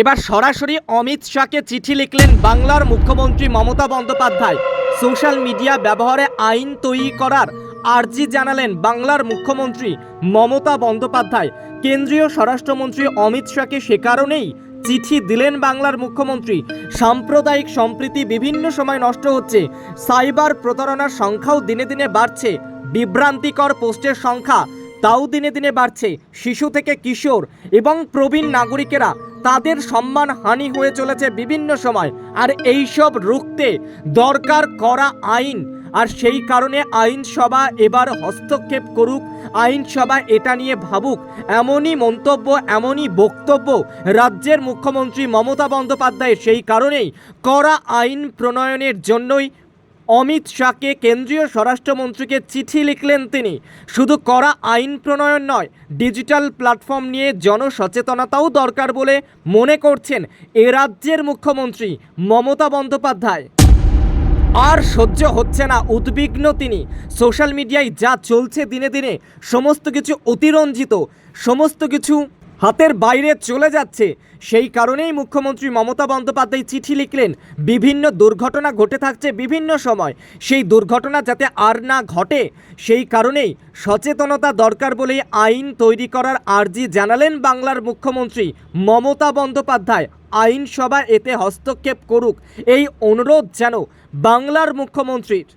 এবার সরাসরি অমিত শাহকে চিঠি লিখলেন বাংলার মুখ্যমন্ত্রী মমতা বন্দ্যোপাধ্যায়। সোশ্যাল মিডিয়া ব্যবহারে আইন তৈরি করার আর্জি জানালেন বাংলার মুখ্যমন্ত্রী মমতা বন্দ্যোপাধ্যায়। কেন্দ্রীয় স্বরাষ্ট্রমন্ত্রী অমিত শাহকে সে কারণেই চিঠি দিলেন বাংলার মুখ্যমন্ত্রী। সাম্প্রদায়িক সম্প্রীতি বিভিন্ন সময় নষ্ট হচ্ছে, সাইবার প্রতারণার সংখ্যাও দিনে দিনে বাড়ছে, বিভ্রান্তিকর পোস্টের সংখ্যা তাও দিনে দিনে বাড়ছে, শিশু থেকে কিশোর এবং প্রবীণ নাগরিকেরা। তাদের সম্মান হানি হয়ে চলেছে বিভিন্ন সময়। আর এইসব রুখতে দরকার করা আইন। আর সেই কারণে আইনসভা এবার হস্তক্ষেপ করুক, আইনসভা এটা নিয়ে ভাবুক। এমনই মন্তব্য, এমনই বক্তব্য রাজ্যের মুখ্যমন্ত্রী মমতা বন্দ্যোপাধ্যায়ের। সেই কারণেই করা আইন প্রণয়নের জন্যই অমিত শাহকে কেন্দ্রীয় স্বরাষ্ট্রমন্ত্রীকে চিঠি লিখলেন তিনি। শুধু করা আইন প্রণয়ন নয়, ডিজিটাল প্ল্যাটফর্ম নিয়ে জনসচেতনতাও দরকার বলে মনে করছেন এ রাজ্যের মুখ্যমন্ত্রী মমতা বন্দ্যোপাধ্যায়। আর সহ্য হচ্ছে না উদ্বিগ্ন তিনি। সোশ্যাল মিডিয়ায় যা চলছে দিনে দিনে, সমস্ত কিছু অতিরঞ্জিত, সমস্ত কিছু হাতের বাইরে চলে যাচ্ছে। সেই কারণেই মুখ্যমন্ত্রী মমতা বন্দ্যোপাধ্যায় চিঠি লিখলেন, বিভিন্ন দুর্ঘটনা ঘটে থাকছে বিভিন্ন সময়। সেই দুর্ঘটনা যাতে আর না ঘটে, সেই কারণেই সচেতনতা দরকার বলেই আইন তৈরি করার আর্জি জানালেন বাংলার মুখ্যমন্ত্রী মমতা বন্দ্যোপাধ্যায়। আইনসভা এতে হস্তক্ষেপ করুক, এই অনুরোধ যেন বাংলার মুখ্যমন্ত্রীর।